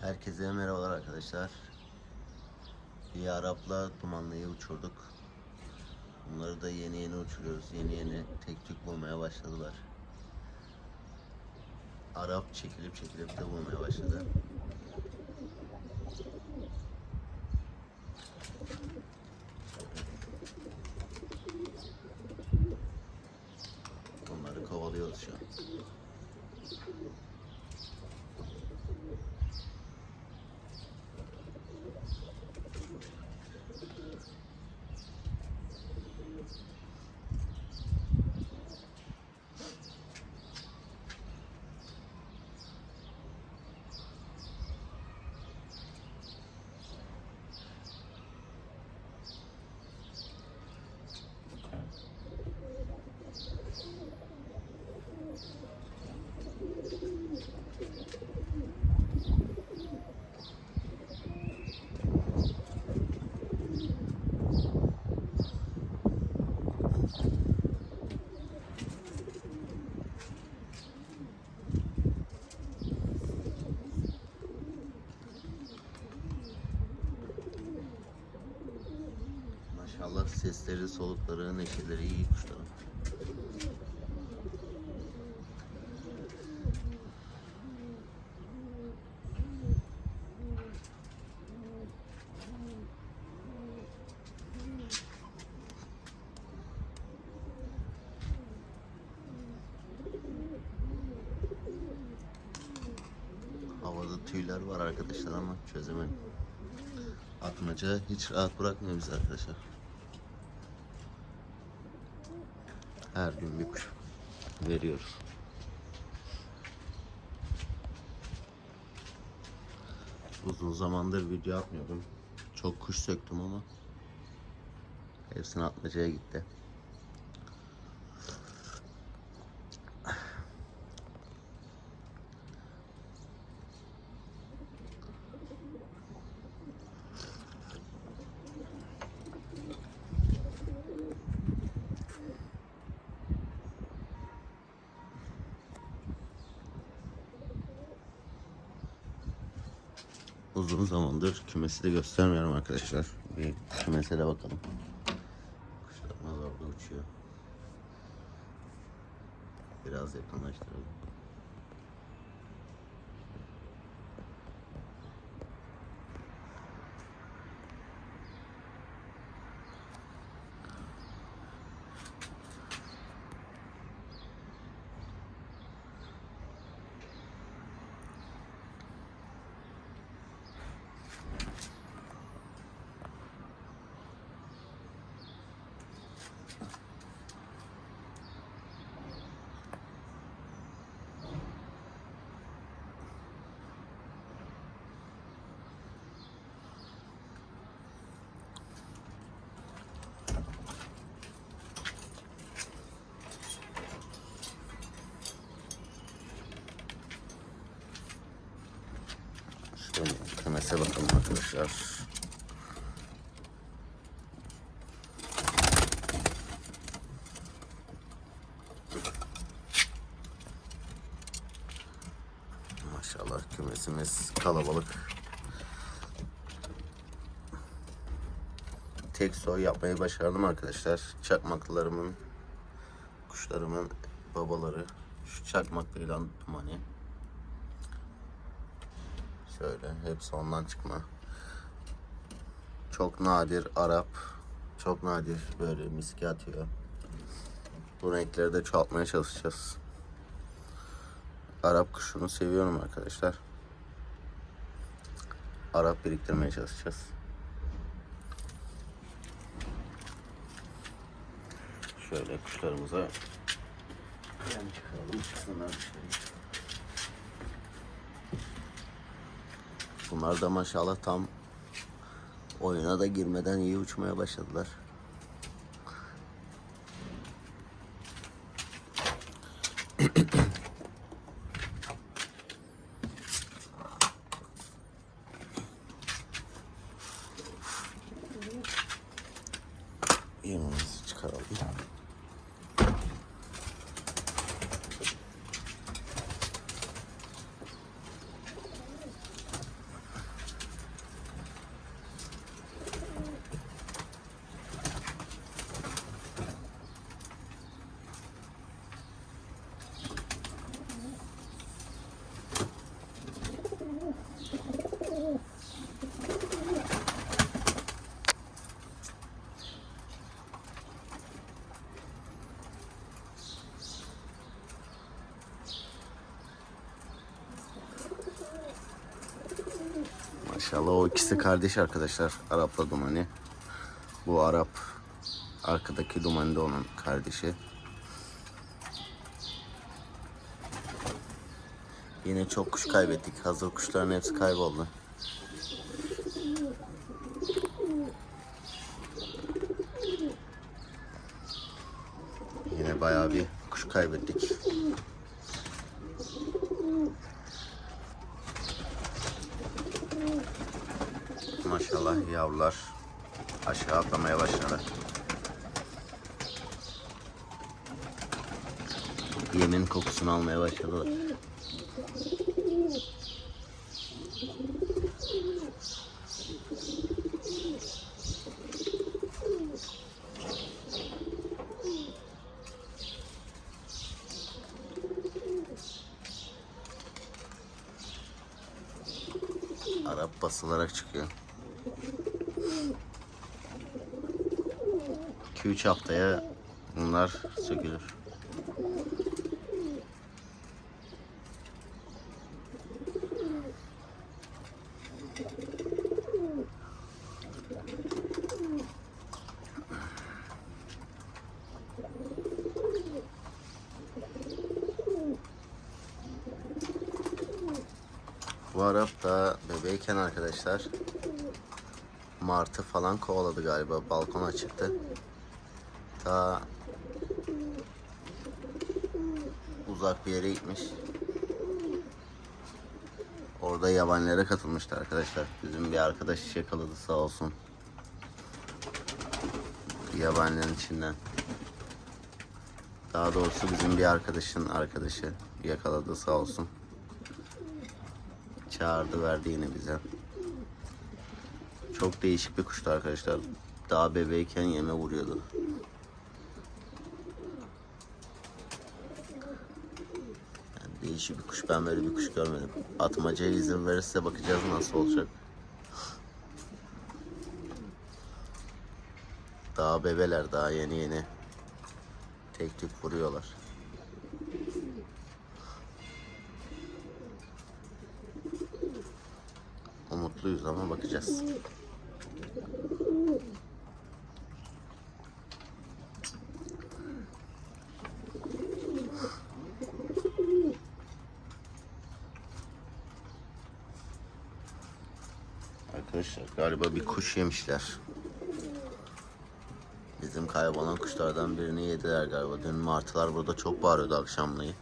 Herkese merhabalar arkadaşlar. Bir Arap'la dumanlıyı uçurduk. Bunları da yeni yeni uçuruyoruz. Yeni yeni tek tük bulmaya başladılar. Arap çekilip çekilip de bulmaya başladı. Onları kovalıyoruz şu an. Maşallah sesleri, solukları, neşeleri iyi kuşların. Havada tüyler var arkadaşlar ama çözemedim. Atmaca hiç rahat bırakmıyor bizi arkadaşlar. Her gün bir kuş veriyoruz. Uzun zamandır video atmıyordum. Çok kuş söktüm ama hepsini atmacaya gitti. Uzun zamandır kümesi de göstermiyorum arkadaşlar. Bir kümese de bakalım. Kuşlarımız orada uçuyor. Biraz yakınlaştıralım. Şöyle kümese bakalım arkadaşlar. Maşallah kümesimiz kalabalık. Tek soy yapmayı başardım arkadaşlar. Çakmaklarımın, kuşlarımın babaları. Şu çakmaklıyla dumani. Şöyle hepsi ondan çıkma. Çok nadir Arap. Çok nadir böyle miski atıyor. Bu renkleri de çoğaltmaya çalışacağız. Arap kuşunu seviyorum arkadaşlar. Arap biriktirmeye çalışacağız. Şöyle kuşlarımıza yan çıkaralım. Çıksınlar dışarı. Bunlar da maşallah tam oyuna da girmeden iyi uçmaya başladılar. Yemimizi çıkaralım. Maşallah o ikisi kardeş arkadaşlar. Arap'la Dumani. Bu Arap arkadaki Dumani de onun kardeşi. Yine çok kuş kaybettik. Hazır kuşların hepsi kayboldu. Yine bayağı bir kuş kaybettik. Maşallah yavrular aşağı atlamaya başladı. Yemin kokusunu almaya başladılar. Arap basılarak çıkıyor. 2-3 haftaya bunlar sökülür. Bu Arap da bebeyken arkadaşlar martı falan kovaladı galiba. Balkona çıktı. Ta uzak bir yere gitmiş. Orada yabanilere katılmıştı arkadaşlar. Bizim bir arkadaş yakaladı sağ olsun. Yabanilerin içinden. Daha doğrusu bizim bir arkadaşın arkadaşı yakaladı sağ olsun. Çağırdı verdi yine bize. Çok değişik bir kuştu arkadaşlar. Daha bebeyken yeme vuruyordu. Değişik bir kuş. Ben böyle bir kuş görmedim. Atmacaya izin verirse bakacağız nasıl olacak. Daha bebeler daha yeni yeni. Tek tük vuruyorlar. Umutluyuz ama bakacağız. Arkadaşlar galiba bir kuş yemişler. Bizim kaybolan kuşlardan birini yediler galiba. Dün martılar burada çok bağırıyordu akşamleyin.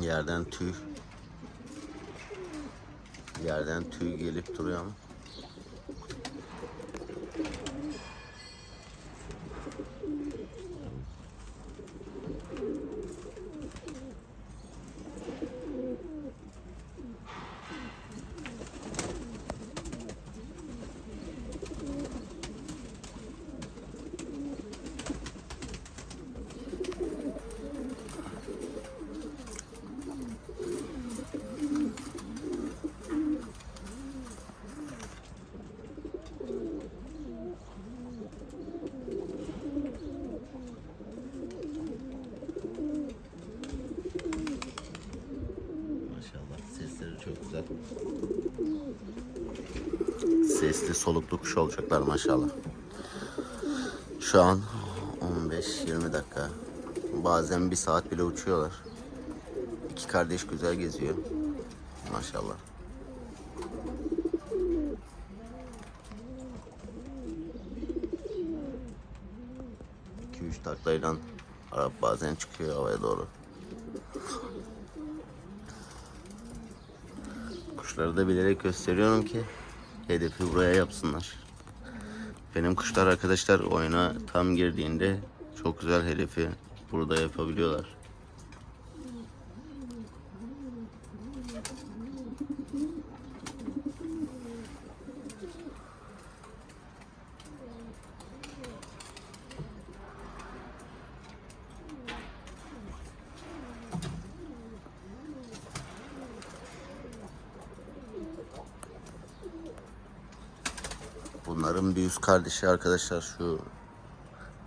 Yerden tüy Yerden tüy gelip duruyor ama. Maşallah sesleri çok güzel. Sesli soluklu kuş olacaklar maşallah. Şu an 15-20 dakika. Bazen bir saat bile uçuyorlar. İki kardeş güzel geziyor. Maşallah. İki üç taklayla Arap bazen çıkıyor havaya doğru. Kuşları da bilerek gösteriyorum ki hedefi buraya yapsınlar. Benim kuşlar arkadaşlar oyuna tam girdiğinde çok güzel hedefi burada yapabiliyorlar. Bunların bir üst kardeşi arkadaşlar şu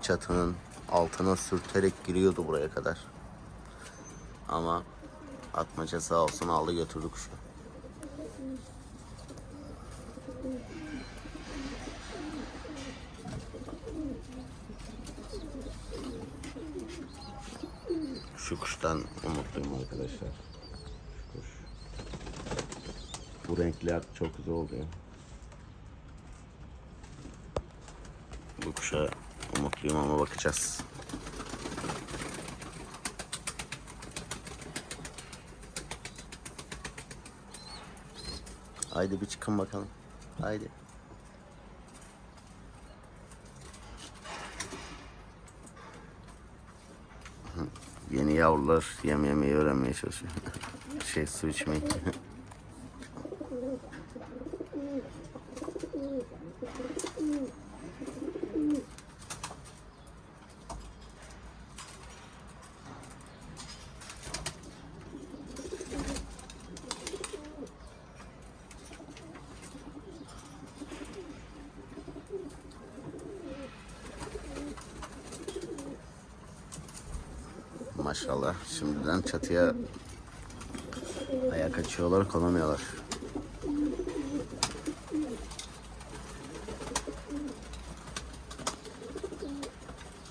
çatının altına sürterek giriyordu buraya kadar. Ama atmaca sağ olsun aldı götürdü kuşu. Şu kuştan umutluyum arkadaşlar. Şu kuş. Bu renkler çok güzel oluyor. Bu kuşa umutluyum ama bakacağız. Haydi bir çıkın bakalım. Haydi. Yeni yavrular yem yemeyi öğrenmeye çalışıyor. şey su içmeyi. Maşallah. Şimdiden çatıya ayak açıyorlar, konamıyorlar.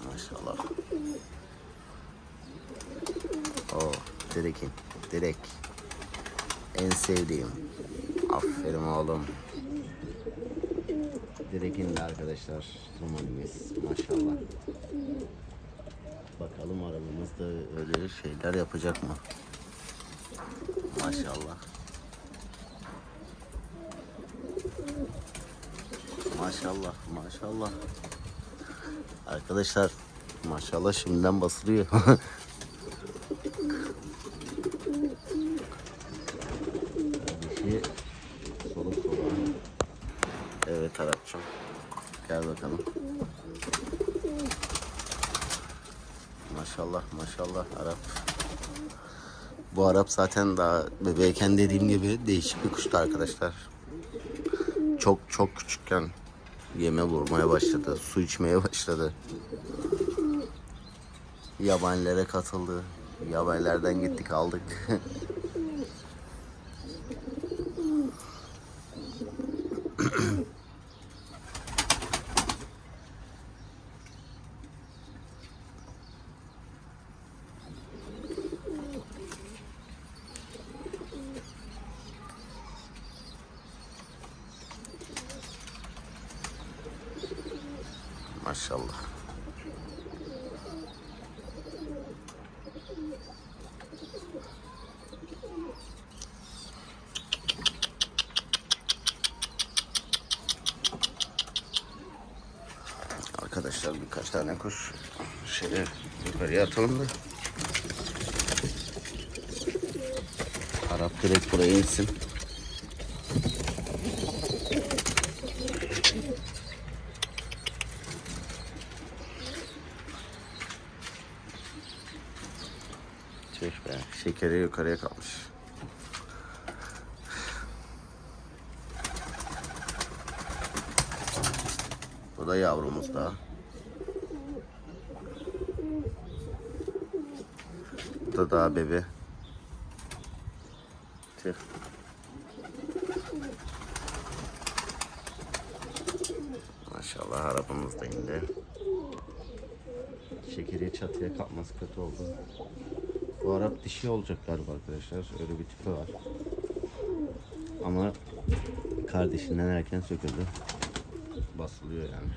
Maşallah. O direkin. Direk. En sevdiğim. Aferin oğlum. Direkin de arkadaşlar. Romanimiz. Maşallah. Bakalım arabamızda öyle şeyler yapacak mı? Maşallah. Maşallah, maşallah. Arkadaşlar maşallah şimdiden basılıyor. Maşallah maşallah Arap. Bu Arap zaten daha bebeğken dediğim gibi değişik bir kuştu arkadaşlar. Çok çok küçükken yeme vurmaya başladı. Su içmeye başladı. Yabanilere katıldı. Yabanilerden gittik aldık. Maşallah. Arkadaşlar birkaç tane kuş şöyle yukarıya atalım da. Arap direkt buraya insin. Tüh Şekeri yukarıya kalmış. Bu da yavrumuz da. Bu da daha bebe. Tüh. Maşallah arabamız da indi. Şekeri çatıya kalkması kötü oldu. Bu Arap dişi olacak galiba arkadaşlar. Öyle bir tipi var. Ama kardeşinden erken söküldü. Basılıyor yani.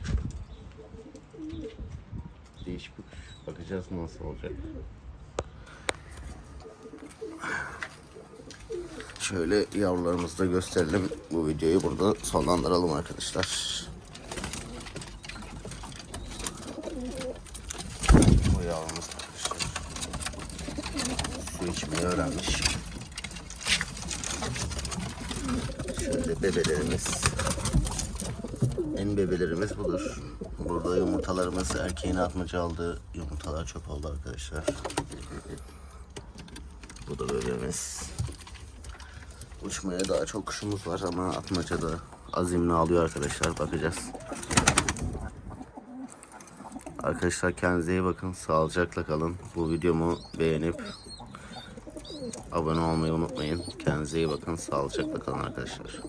Değişik bir kuş. Bakacağız nasıl olacak. Şöyle yavrularımızı da gösterelim. Bu videoyu burada sonlandıralım arkadaşlar. Bu yavrumuz arkadaşlar su içmeyi öğrenmiş. Şöyle bebelerimiz. En bebelerimiz budur. Burada yumurtalarımız erkeğin atmaca aldığı yumurtalar çok oldu arkadaşlar. Bu da bebeğimiz. Uçmaya daha çok kuşumuz var ama atmaca da azimli alıyor arkadaşlar. Bakacağız. Arkadaşlar kendinize iyi bakın. Sağlıcakla kalın. Bu videomu beğenip abone olmayı unutmayın. Kendinize iyi bakın. Sağlıcakla kalın arkadaşlar.